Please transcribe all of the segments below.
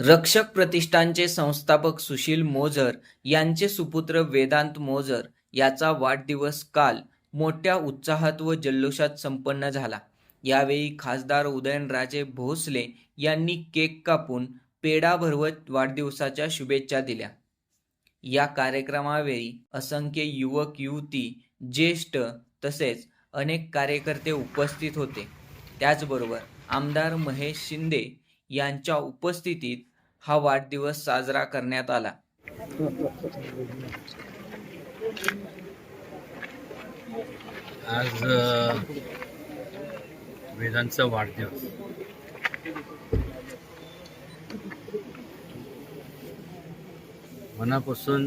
रक्षक प्रतिष्ठानचे संस्थापक सुशील मोझर यांचे सुपुत्र वेदांत मोझर याचा वाढदिवस काल मोठ्या उत्साहात व जल्लोषात संपन्न झाला. यावेळी खासदार उदयनराजे भोसले यांनी केक कापून पेढा भरवत वाढदिवसाच्या शुभेच्छा दिल्या. या कार्यक्रमावेळी असंख्य युवक युवती ज्येष्ठ तसेच अनेक कार्यकर्ते उपस्थित होते. त्याचबरोबर आमदार महेश शिंदे यांच्या उपस्थितीत हा वाढदिवस साजरा करण्यात आला. आज वेदांचा वाढदिवस. मनापासून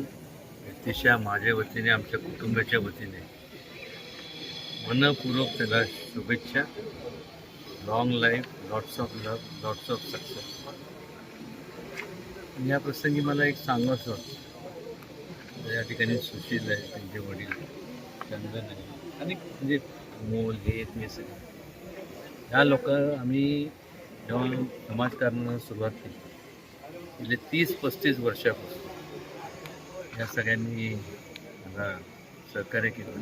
व्यक्तिशा माझ्या वतीने आमच्या कुटुंबाच्या वतीने मनपूर्वक त्याला शुभेच्छा. Long life lots of love lots of success या प्रसंगी मला एक सांगायचं वाटतं. या ठिकाणी सुशील आहे त्यांचे वडील चंदन आहे. आणि म्हणजे मोल हे ते सगळे. ह्या लोक आम्ही जेव्हा समाजकारणाला सुरुवात केली गेले तीस पस्तीस वर्षापासून या सगळ्यांनी मला सहकार्य केलं.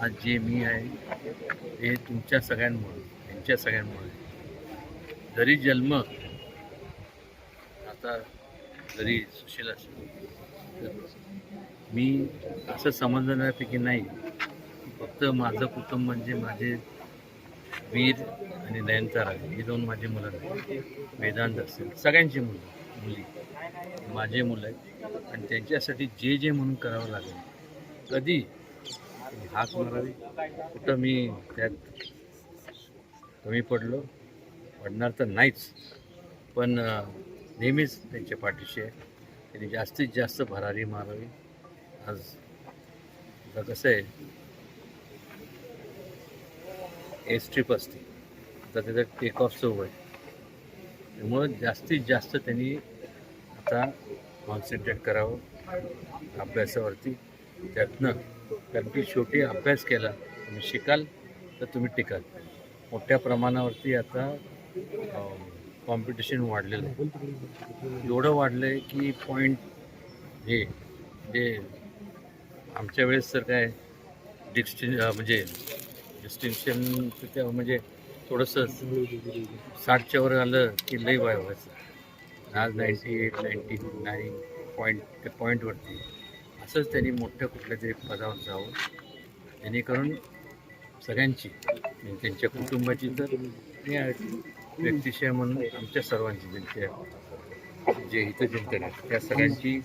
आज जे मी आहे ते तुमच्या सगळ्यांमुळे. तुमच्या सगळ्यांमुळे. जरी जन्म आता जरी सुशील असेल मी असं समजणाऱ्यापैकी नाही. फक्त माझं कुटुंब म्हणजे माझे वीर आणि नयनतारा. ही दोन माझी मुलं नाही वेदांत असेल सगळ्यांची मुलं मुली. माझे मुलं आहेत. आणि त्यांच्यासाठी जे जे म्हणून करावं लागेल. कधी हाक मारावी कुठं मी त्यात कमी पडलो. पडणार तर नाहीच. पण नेहमीच त्यांच्या पाठीशी आहे. त्यांनी जास्तीत जास्त भरारी मारावी. आज आता कसं आहे? एस ट्रिप असते. आता त्याचं टेक ऑफचं वय त्यामुळं जास्तीत जास्त त्यांनी आता कॉन्सन्ट्रेट करावं अभ्यासावरती. त्यातनं कारण की शेवटी अभ्यास केला तुम्ही शिकाल तर तुम्ही टिकाल. मोठ्या प्रमाणावरती आता कॉम्पिटिशन वाढलेलं आहे. एवढं वाढलं आहे की पॉईंट हे जे आमच्या वेळेस तर काय डिस्टिन म्हणजे डिस्टिंक्शन त्या म्हणजे थोडंसं साठच्या वर आलं की लई वाय व्हायचं. आज ninety eight ninety nine point त्या पॉईंटवरती असंच त्यांनी मोठ्या कुठल्या तरी पदावर जावं. जेणेकरून सगळ्यांची त्यांच्या कुटुंबाची तर व्यक्तिशय म्हणून आमच्या सर्वांची त्यांच्या जे हितचिंतन आहेत त्या सगळ्यांची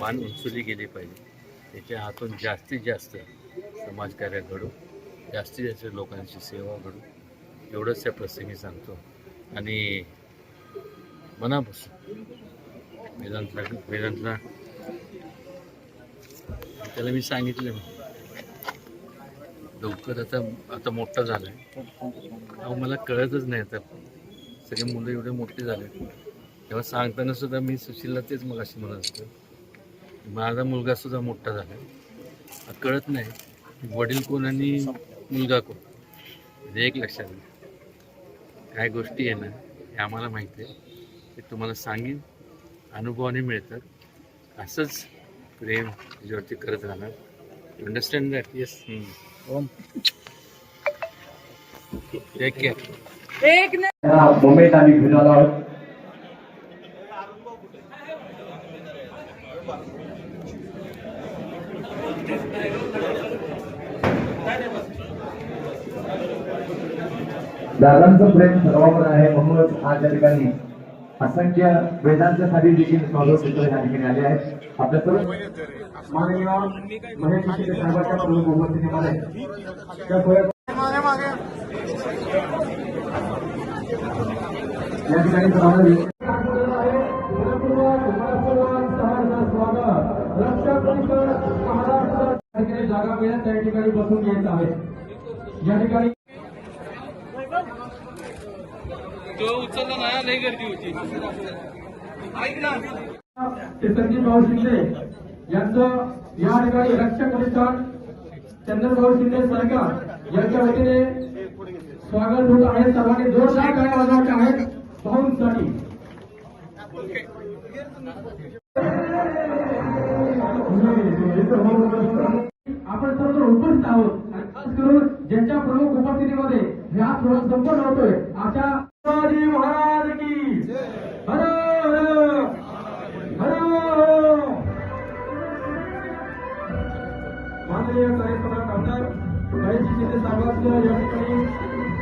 मान उंचवली गेली पाहिजे. त्याच्या हातून जास्तीत जास्त समाजकार्य घडू जास्तीत जास्त लोकांची सेवा घडू एवढंच त्या प्रसंगी सांगतो. आणि मनापासून वेदांतला वेदांतला त्याला मी सांगितलं लवकर आता आता मोठा झाला आहे अहो मला कळतच नाही आता. सगळे मुलं एवढे मोठे झाले तेव्हा सांगताना सुद्धा मी सुशीलला तेच मग अशी म्हणत होतो. माझा मुलगा सुद्धा मोठा झाला आहे कळत नाही वडील कोण आणि मुलगा कोण? म्हणजे एक लक्षात घ्या. काय गोष्टी आहे ना हे आम्हाला माहिती आहे. ते तुम्हाला सांगेन. अनुभवाने मिळतात. असंच प्रेम त्याच्यावरती करत राहणार. Understand that yes take care या मुंबईत आम्ही घेऊन आलो आहोत दादांचं प्रेम सर्वांवर आहे म्हणूनच आज या ठिकाणी असंख्य वेदांच्यासाठी देखील स्वागत चित्र या ठिकाणी आले आहेत. आपल्या सर्व माननीय महेश शिंदे साहेबांच्या प्रमुख उपस्थितीमध्ये त्या सोया- या ठिकाणी सर्वांना जागा मिळेल त्या ठिकाणी बसून घ्यायचं आहे. या ठिकाणी तो उचलला नाही लई गर्दी होती. ऐक ना. ते संदीप भाऊ शिंदे यांचं या ठिकाणी रक्षक प्रतिष्ठान चंद्रभाऊ शिंदे सरकार यांच्या वतीने स्वागत होत आहे. सर्वांनी जोरदार काय वाजवायचे आहेत. भाऊंसाठी आपण सर्व उपस्थित आहोत. आणि खास करून ज्यांच्या प्रमुख उपस्थितीमध्ये ह्या सोहळा संपन्न होतोय. अशा महाराज की। हर हर हर माननीय कार्यक्रम आमदार महेश शिंदे साहेबांचं या ठिकाणी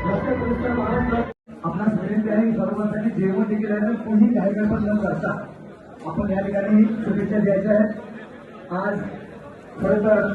राष्ट्रीय पुरस्कार महाराष्ट्र आपणास विनंती आहे सर्वांसाठी जेवण देखील आहे तर कोणी कार्यक्रम न करता आपण या ठिकाणी शुभेच्छा द्यायच्या आहेत. आज खरं तर